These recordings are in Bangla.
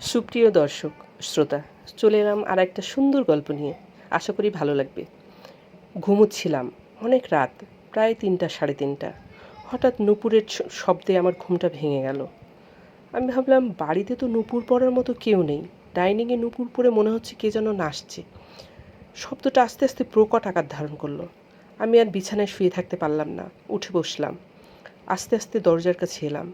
সুপ্রিয় দর্শক, শ্রোতা, চলে এলাম আর একটা সুন্দর গল্প নিয়ে। আশা করি ভালো লাগবে। ঘুমুচ্ছিলাম অনেক রাত, প্রায় তিনটা সাড়ে তিনটা। হঠাৎ নুপুরের শব্দে আমার ঘুমটা ভেঙে গেল। আমি ভাবলাম, বাড়িতে তো নুপুর পড়ার মতো কেউ নেই। ডাইনিংয়ে নুপুর পরে মনে হচ্ছে কে যেন নাচছে। শব্দটা আস্তে আস্তে প্রকট আকার ধারণ করল। আমি আর বিছানায় শুয়ে থাকতে পারলাম না। উঠে বসলাম। আস্তে আস্তে দরজার কাছে এলাম।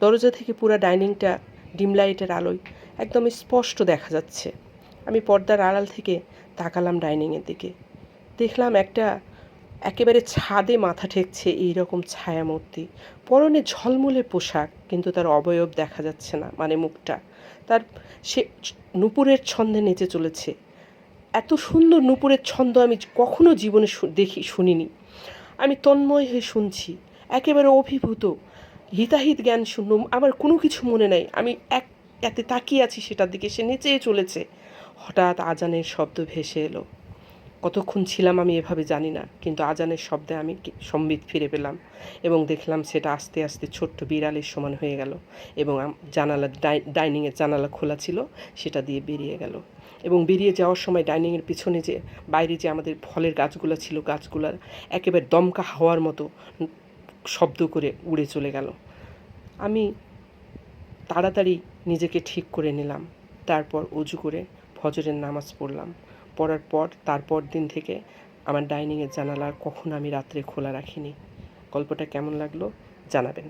দরজা থেকে পুরো ডাইনিংটা, ডিম লাইটের আলোয় একদম স্পষ্ট দেখা যাচ্ছে। আমি পর্দার আড়াল থেকে তাকালাম ডাইনিংয়ের দিকে। দেখলাম একটা একেবারে ছাদে মাথা ঠেকছে এই রকম ছায়ামূর্তি। পরনে ঝলমলে পোশাক, কিন্তু তার অবয়ব দেখা যাচ্ছে না মানে মুখটা। তার সে নুপুরের ছন্দে নেচে চলেছে। এত সুন্দর নুপুরের ছন্দ আমি কখনো জীবনে দেখি, শুনিনি। আমি তন্ময় হয়ে শুনছি, একেবারে অভিভূত, হিতাহিত জ্ঞান শূন্য আমার কোনো কিছু মনে নাই। আমি এক এতে তাকিয়ে আছি সেটার দিকে। সে নেচেই চলেছে। হঠাৎ আজানের শব্দ ভেসে এলো। কতক্ষণ ছিলাম আমি এভাবে জানি না, কিন্তু আজানের শব্দে আমি সম্বিত ফিরে পেলাম এবং দেখলাম সেটা আস্তে আস্তে ছোট্ট বিড়ালের সমান হয়ে গেল এবং জানালা ডাই- ডাইনিংয়ের জানালা খোলা ছিল, সেটা দিয়ে বেরিয়ে গেল। এবং বেরিয়ে যাওয়ার সময় ডাইনিংয়ের পিছনে যে, বাইরে যে আমাদের ফলের গাছগুলো ছিল গাছগুলো একেবারে দমকা হাওয়ার মতো শব্দ করে উড়ে চলে গেল। আমি তাড়াতাড়ি নিজেকে ঠিক করে নিলাম। তারপর উজু করে ফজরের নামাজ পড়লাম। পড়ার পর তারপর দিন থেকে আমার ডাইনিংয়ের জানালা কখন আমি রাত্রে খোলা রাখিনি। গল্পটা কেমন লাগল জানাবেন।